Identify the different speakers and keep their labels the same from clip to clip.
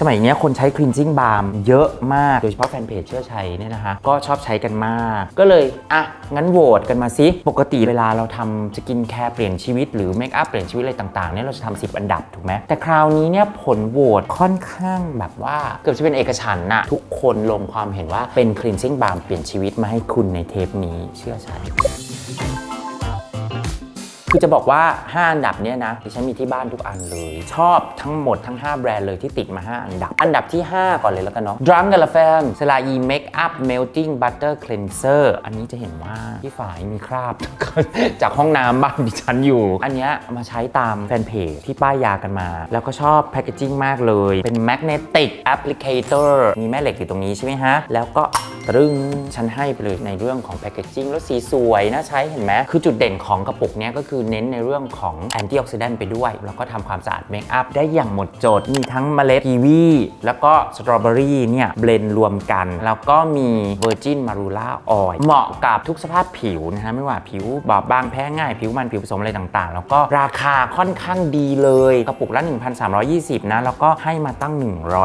Speaker 1: สมัยนี้คนใช้ cleansing balm เยอะมาก โดยเฉพาะแฟนเพจเชื่อชัยเนี่ยนะคะ ก็ชอบใช้กันมาก ก็เลย อะ งั้นโหวตกันมาสิปกติเวลาเราทำสกินแคร์เปลี่ยนชีวิตหรือเมคอัพเปลี่ยนชีวิตอะไรต่างๆเนี่ยเราจะทำ10อันดับถูกไหมแต่คราวนี้เนี่ยผลโหวตค่อนข้างแบบว่า เกือบจะเป็นเอกฉันท์นะทุกคนลงความเห็นว่าเป็น cleansing balm เปลี่ยนชีวิตมาให้คุณในเทปนี้เชื่อชัย คือจะบอกว่า 5 อันดับเนี้ยนะดิฉันมีที่บ้านทุกอันเลย ชอบทั้งหมดทั้ง 5 แบรนด์เลยที่ติดมา 5 อันดับ อันดับที่ 5 ก่อนเลยแล้วกันเนาะ Drunk e l e p h a n t สลาอีเมคอัพ melting butter cleanser อันนี้จะเห็นว่าที่ฝายมีคราบ จากห้องน้ำบ้านดิฉันอยู่ อันเนี้ยมาใช้ตามแฟนเพจที่ป้ายยากันมา แล้วก็ชอบแพคเกจิ้งมากเลย เป็น magnetic applicator มีแม่เหล็กอยู่ตรงนี้ใช่ไหมฮะแล้วก็ ตรึงฉันให้ไปเลยในเรื่องของแพคเกจิ้งแล้วสีสวยน่าใช้เห็นไหมคือจุดเด่นของกระปุกนี้ก็คือเน้นในเรื่องของแอนตี้ออกซิแดนต์ไปด้วย แล้วก็ทำความสะอาดเมคอัพได้อย่างหมดจด มีทั้งเมล็ดกีวีแล้วก็สตรอเบอรี่เนี่ยเบลนรวมกัน แล้วก็มีเวอร์จินมารูล่าออยเหมาะกับทุกสภาพผิวนะฮะไม่ว่าผิวบอบบางแพ้ง่าย ผิวมันผิวผสมอะไรต่างๆ แล้วก็ราคาค่อนข้างดีเลย กระปุกละ 1,320 นะ แล้วก็ให้มาตั้ง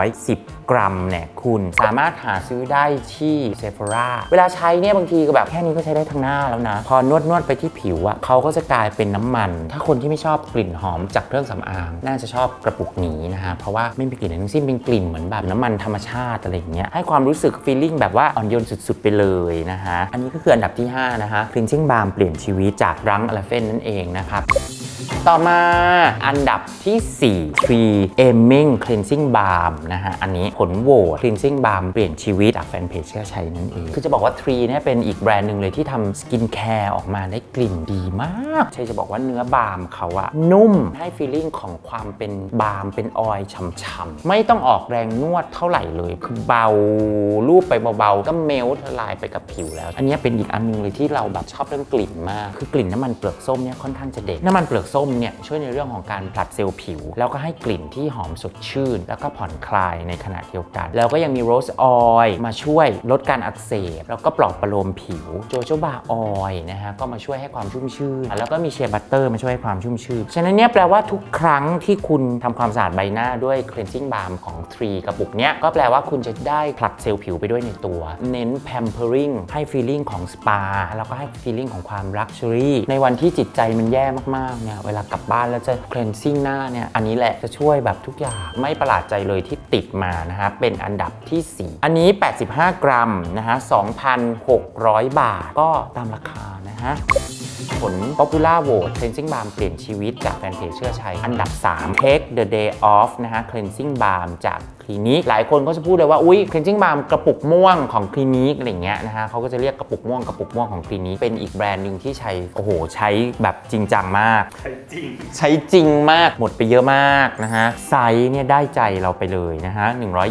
Speaker 1: 110 กรัมเนี่ยคุณสามารถหาซื้อได้ที่เซฟ h ราเวลาใช้เนี่ยบางทีก็แบบแค่นี้ก็ใช้ได้ทั้งหน้าแล้วนะ พอนวดนวดไปที่ผิวอะเขาก็จะกลายเป็นน้ำมัน ถ้าคนที่ไม่ชอบกลิ่นหอมจากเครื่องสำอาง น่าจะชอบกระปุกนี้นะฮะเพราะว่าไม่มีกลิ่นอะไรทั้งสิ้นเป็นกลิ่นเหมือนแบบน้ำมันธรรมชาติอะไรอย่างเงี้ยให้ความรู้สึกฟีลลิ่งแบบว่าอ่อนโยนสุดๆไปเลยนะฮะอันนี้ก็คืออันดับที่ 5 นะฮะ cleansing balm เปลี่ยนชีวิตจากรังอลาเฟนนั่นเองนะครับ ต่อมาอันดับที่4 Tree Aiming Cleansing Balm นะฮะ อันนี้ผลโหวต Cleansing Balm เปลี่ยนชีวิตจากแฟนเพจเชื่อชัยนั่นเอง คือจะบอกว่า Tree เนี่ยเป็นอีกแบรนด์หนึ่งเลยที่ทำสกินแคร์ออกมาได้กลิ่นดีมากใช่จะบอกว่าเนื้อบาล์มเขาอะนุ่มให้ฟีลลิ่งของความเป็นบาล์มเป็นออยฉ่ำๆ ไม่ต้องออกแรงนวดเท่าไหร่เลย คือเบาลูบไปเบาๆ ก็เมลละลายไปกับผิวแล้ว อันนี้เป็นอีกอันนึงเลยที่เราแบบชอบเรื่องกลิ่นมาก คือกลิ่นน้ำมันเปลือกส้มเนี่ยค่อนข้างจะเด็ดน้ำมันเปลือกส้มเนี่ยช่วยในเรื่องของการผลัดเซลล์ผิว แล้วก็ให้กลิ่นที่หอมสดชื่น แล้วก็ผ่อนคลายในขณะเดียวกัน แล้วก็ยังมีโรสออยล์มาช่วยลดการอักเสบ แล้วก็ปลอบประโลมผิวโจโจบาออยล์นะฮะก็มาช่วยให้ความชุ่มชื่น แล้วก็มีเชียร์บัตเตอร์มาช่วยให้ความชุ่มชื่น ฉะนั้นเนี่ยแปลว่าทุกครั้งที่คุณทำความสะอาดใบหน้าด้วย cleansing balm ของ Tree กระปุกเนี้ยก็แปลว่าคุณจะได้ผลัดเซลล์ผิวไปด้วยในตัว เน้น pampering ให้ feeling ของสปาแล้วก็ให้ feeling ของความ luxury ในวันที่จิตใจมันแย่มากๆเนี่ยเวลากลับบ้านแล้วจะ cleansing หน้าเนี่ยอันนี้แหละจะช่วยแบบทุกอย่างไม่ประหลาดใจเลยที่ติดมานะฮะเป็นอันดับที่ 4 อันนี้ 85 กรัมนะฮะ2,600 บาทก็ตามราคานะฮะ ผล Popular Vote Cleansing Balm เปลี่ยนชีวิตจากแฟนเพจเชื่อชัย อันดับ 3 Take the Day Off นะฮะ Cleansing Balm จากคลินิกหลายคนก็จะพูดเลยว่าอุ้ย Cleansing Balm กระปุกม่วงของคลินิกอะไรอย่างเงี้ยนะฮะเขาก็จะเรียกกระปุกม่วงกระปุกม่วงของคลินิกเป็นอีกแบรนด์หนึ่งที่ใช้โอ้โห ใช้แบบจริงจังมาก
Speaker 2: ใช่จริง
Speaker 1: ใช้จริงมากหมดไปเยอะมากนะฮะไซส์เนี่ยได้ใจเราไปเลยนะฮะ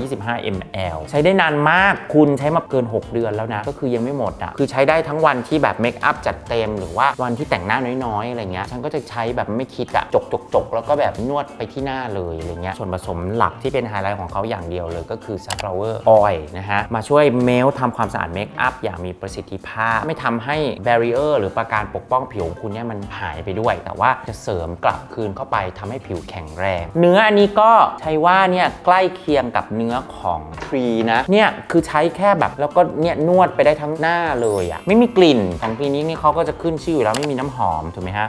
Speaker 1: 125 ml ใช้ได้นานมากคุณใช้มาเกิน 6 เดือนแล้วนะ ก็คือยังไม่หมดอะคือใช้ได้ทั้งวันที่แบบเมคอัพจัดเต็มหรือว่าวันที่แต่งหน้าน้อยๆอะไรเงี้ยฉันก็จะใช้แบบไม่คิดอะจกจกจกแล้วก็แบบนวดไปที่หน้าเลยอะไรเงี้ยส่วนผสมหลักที่เป็นไฮไลท์ของเขาอย่างเดียวเลยก็คือ sunflower oil นะฮะมาช่วยเมลทำความสะอาดเมคอัพอย่างมีประสิทธิภาพ ไม่ทำให้ barrier หรือประการปกป้องผิวของคุณเนี่ยมันหายไปด้วย แต่ว่าจะเสริมกลับคืนเข้าไปทำให้ผิวแข็งแรง เนื้ออันนี้ก็ใช้ว่าเนี่ยใกล้เคียงกับเนื้อของทรีนะเนี่ยคือใช้แค่แบบแล้วก็เนี่ยนวดไปได้ทั้งหน้าเลยอะไม่มีกลิ่นของคลินิกนี่เขาก็จะขึ้นชื่ออยู่แล้วไม่มีน้ำหอมถูกไหมฮะ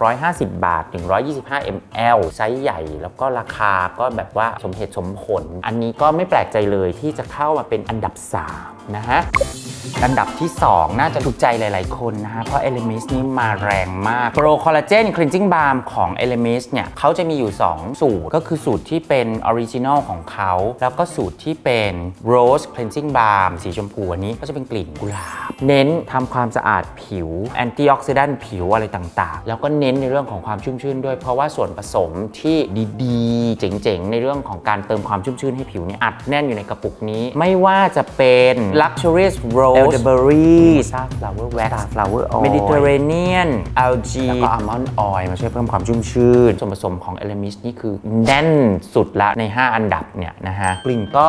Speaker 1: 1,650 บาท 125 ml ไซส์ใหญ่ แล้วก็ราคาก็แบบว่าสมเหตุสมผล อันนี้ก็ไม่แปลกใจเลยที่จะเข้ามาเป็นอันดับ 3 นะฮะอันดับที่ 2 น่าจะถูกใจหลายๆ คนนะฮะ เพราะ Elemis นี่มาแรงมาก Pro Collagen Cleansing Balm ของ Elemis เนี่ยเขาจะมีอยู่ 2 สูตร ก็คือสูตรที่เป็นออริจินอลของเขา แล้วก็สูตรที่เป็น Rose Cleansing Balm สีชมพูอันนี้ก็จะเป็นกลิ่นกุหลาบ เน้นทำความสะอาดผิวแอนตี้ออกซิแดนต์ผิวอะไรต่างๆ แล้วก็เน้นในเรื่องของความชุ่มชื่นด้วย เพราะว่าส่วนผสมที่ดีๆ เจ๋งๆ ในเรื่องของการเติมความชุ่มชื่นให้ผิวเนี่ยอัดแน่นอยู่ในกระปุกนี้ ไม่ว่าจะเป็น Luxurious Rose Elderberry Flower Wax Flower Oil Mediterranean Algae แล้วก็ Almond Oil มาช่วยเพิ่มความชุ่มชื่น ส่วนผสมของ Elemis นี่คือแน่นสุดละใน 5 อันดับเนี่ยนะฮะ กลิ่นก็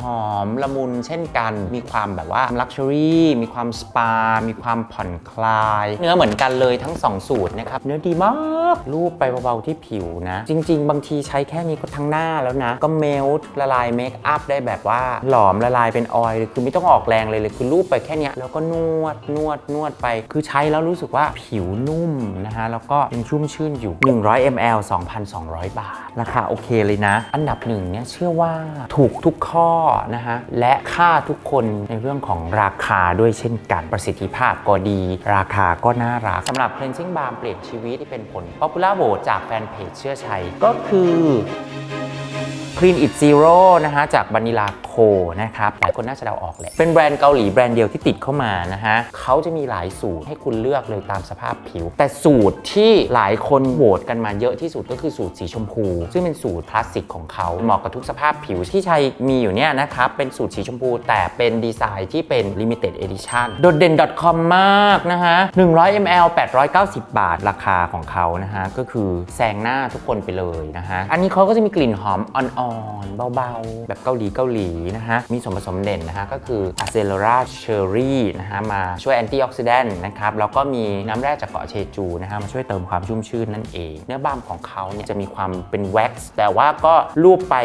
Speaker 1: หอมละมุนเช่นกัน มีความแบบว่าลักชัวรี่มีความสปา มีความผ่อนคลาย เนื้อเหมือนกันเลยทั้ง 2 สูตรนะครับ เนื้อดีมาก รูปไปเบาๆที่ผิวนะ จริง ๆ บางทีใช้แค่นี้ก็ทั้งหน้าแล้วนะ ก็เมลต์ละลายเมคอัพได้แบบว่าหลอมละลายเป็นออยล์เลยคือไม่ต้องออกแรงเลยเลย คือรูปไปแค่เนี้ยแล้วก็นวดนวดนวดไป คือใช้แล้วรู้สึกว่าผิวนุ่มนะฮะแล้วก็ยังชุ่มชื่นอยู่ 100 ml 2,200 บาทราคาโอเคเลยนะ อันดับหนึ่งเนี่ยเชื่อว่าถูกทุกข้อนะฮะและค่าทุกคนในเรื่องของราคาด้วยเช่นกันประสิทธิภาพก็ดี ราคาก็น่ารักสำหรับ Cleansing Balm เปลี่ยนชีวิตที่เป็นผล Popular Vote จากแฟนเพจเชื่อชัยก็คือ Clean It Zero นะฮะจาก Vanilla Co นะครับหลายคนน่าจะเดาออกแหละ เป็นแบรนด์เกาหลีแบรนด์เดียวที่ติดเข้ามานะฮะเขาจะมีหลายสูตรให้คุณเลือกเลยตามสภาพผิว แต่สูตรที่หลายคนโหวตกันมาเยอะที่สุดก็คือสูตรสีชมพู ซึ่งเป็นสูตรคลาสสิกของเขาเหมาะกับทุกสภาพผิวที่ชัยมีอยู่เนี่ยนะครับเป็นสูตรสีชมพู แต่เป็นดีไซน์ที่เป็น Limited Edition โดดเด่น .com มากนะฮะ100 ml 890 บาทราคาของเขานะฮะก็คือแซงหน้าทุกคนไปเลยนะฮะอันนี้เขาก็จะมีกลิ่นหอมอ่อนๆ เบาๆ แบบเกาหลีเกาหลีนะฮะ มีส่วนผสมเด่นนะฮะ ก็คือ a c e l e r a Cherry นะฮะ มาช่วยแอนตี้ออกซิแดนต์นะครับ แล้วก็มีน้ำแร่จากเกาะเชจูนะฮะ มาช่วยเติมความชุ่มชื่นนั่นเอง เนื้อบามของเขาเนี่ยจะมีความเป็นแว็กซ์ แต่ว่าก็ลูบไป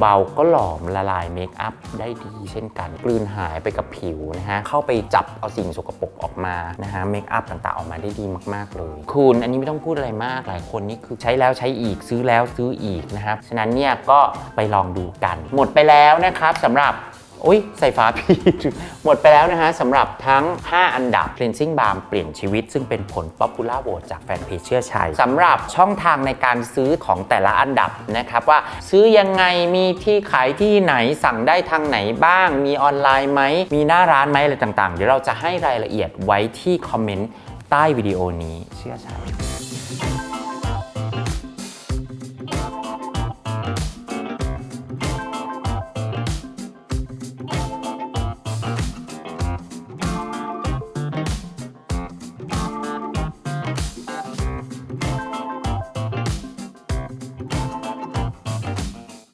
Speaker 1: เบาๆ ก็หลอมละลายเมคอัพได้ดีเช่นกัน กลืนหายไปกับผิวนะฮะ เข้าไปจับเอาสิ่งสกปรกออกมานะฮะ เมคอัพต่างๆ ออกมาได้ดีมากๆ เลย คุณอันนี้ไม่ต้องพูดอะไรมาก หลายคนนี่คือใช้แล้วใช้อีก ซื้อแล้วซื้ออีกนะครับ ฉะนั้นเนี่ยก็ไปลองดูกัน หมดไปแล้วนะครับสำหรับอุ้ยใส่ฟ้าพี่หมดไปแล้วนะฮะสำหรับทั้ง 5 อันดับ cleansing balm เปลี่ยนชีวิต ซึ่งเป็นผล popular vote จากแฟนเพจเชื่อชัยสำหรับช่องทางในการซื้อของแต่ละอันดับนะครับ ว่าซื้อยังไงมีที่ขายที่ไหนสั่งได้ทางไหนบ้าง มีออนไลน์ไหม มีหน้าร้านไหมอะไรต่างๆ เดี๋ยวเราจะให้รายละเอียดไว้ที่คอมเมนต์ใต้วิดีโอนี้เชื่อชัย